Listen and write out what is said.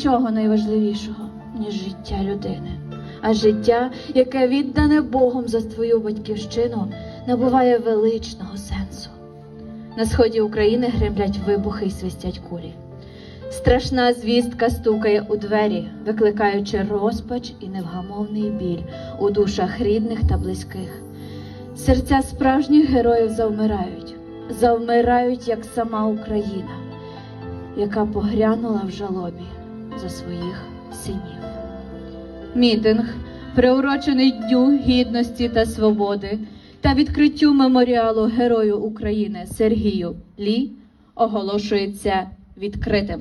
нічого найважливішого, ніж життя людини. А життя, яке віддане Богом за твою батьківщину, набуває величного сенсу. На сході України гремлять вибухи й свистять кулі. Страшна звістка стукає у двері, викликаючи розпач і невгамовний біль у душах рідних та близьких. Серця справжніх героїв завмирають, завмирають, як сама Україна, яка погрянула в жалобі за своїх синів. Мітинг, приурочений Дню Гідності та Свободи та відкриттю меморіалу Герою України Сергію Лі, оголошується відкритим.